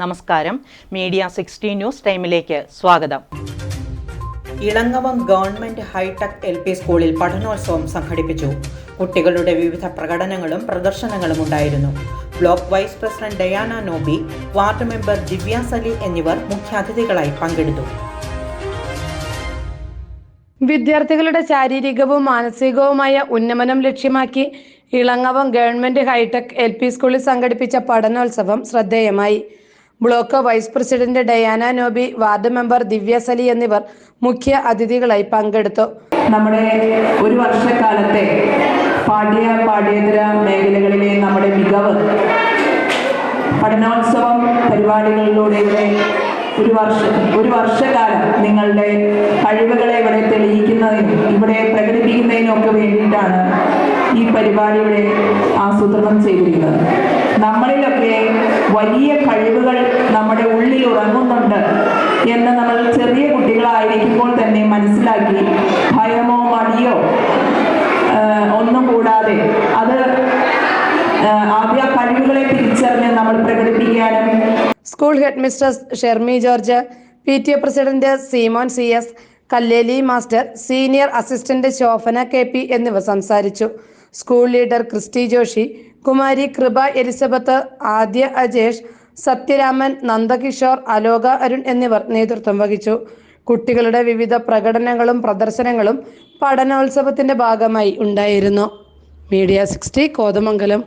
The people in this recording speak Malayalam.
നമസ്കാരം. മീഡിയ സിക്സ്റ്റി ന്യൂസ് ടൈമിലേക്ക് സ്വാഗതം. Ilangavam government hi-tech L P സ്കൂളിൽ പഠനോത്സവം സംഘടിപ്പിച്ചു. കുട്ടികളുടെ വിവിധ പ്രകടനങ്ങളും പ്രദർശനങ്ങളും ഉണ്ടായിരുന്നു. Block vice president Diana Noby ward member Divya Sali എന്നിവർ മുഖ്യാതിഥികളായി പങ്കെടുത്തു. വിദ്യാർത്ഥികളുടെ ശാരീരികവും മാനസികവുമായ ഉന്നമനം ലക്ഷ്യമാക്കി Ilangavam government hi-tech L P സ്കൂളിൽ സംഘടിപ്പിച്ച പഠനോത്സവം ശ്രദ്ധേയമായി. Block vice president Diana Noby ward member Divya Sali എന്നിവർ മുഖ്യ അതിഥികളായി പങ്കെടുത്തു. നമ്മുടെ ഒരു വർഷക്കാലത്തെ പാഠ്യ പാഠ്യേതര മേഖലകളിലെ നമ്മുടെ മികവ് പഠനോത്സവം പരിപാടികളിലൂടെ ഇവിടെ ഒരു വർഷ ഒരു വർഷകാലം നിങ്ങളുടെ കഴിവുകളെ ഇവിടെ തെളിയിക്കുന്നതിനും ഇവിടെ പ്രകടിപ്പിക്കുന്നതിനൊക്കെ വേണ്ടിയിട്ടാണ് ഈ പരിപാടി ആസൂത്രണം ചെയ്തിരിക്കുന്നത്. നമ്മളിലൊക്കെ വലിയ കഴിവുകൾ ഉള്ളിൽ എന്ന് നമ്മൾ ചെറിയ കുട്ടികളായിരിക്കുമ്പോൾ തന്നെ മനസ്സിലാക്കി. ഭയമോ മടിയോ? ഒന്നും കൂടാതെ. അത് ആദ്യ കഴിവുകളെ തിരിച്ചറിഞ്ഞ് നമ്മൾ പ്രകടിപ്പിക്കാനും school head mistress Shermi George P T A president Seemon C S Kalleli master senior assistant Shobhana K P എന്നിവ സംസാരിച്ചു. School leader Christy Joshi Kumari Kripa Elizabeth ആദ്യ അജേഷ് സത്യരാമൻ നന്ദകിഷോർ അലോക അരുൺ എന്നിവർ നേതൃത്വം വഹിച്ചു. കുട്ടികളുടെ വിവിധ പ്രകടനങ്ങളും പ്രദർശനങ്ങളും പഠനോത്സവത്തിന്റെ ഭാഗമായി ഉണ്ടായിരുന്നു. Media sixty Kothamangalam.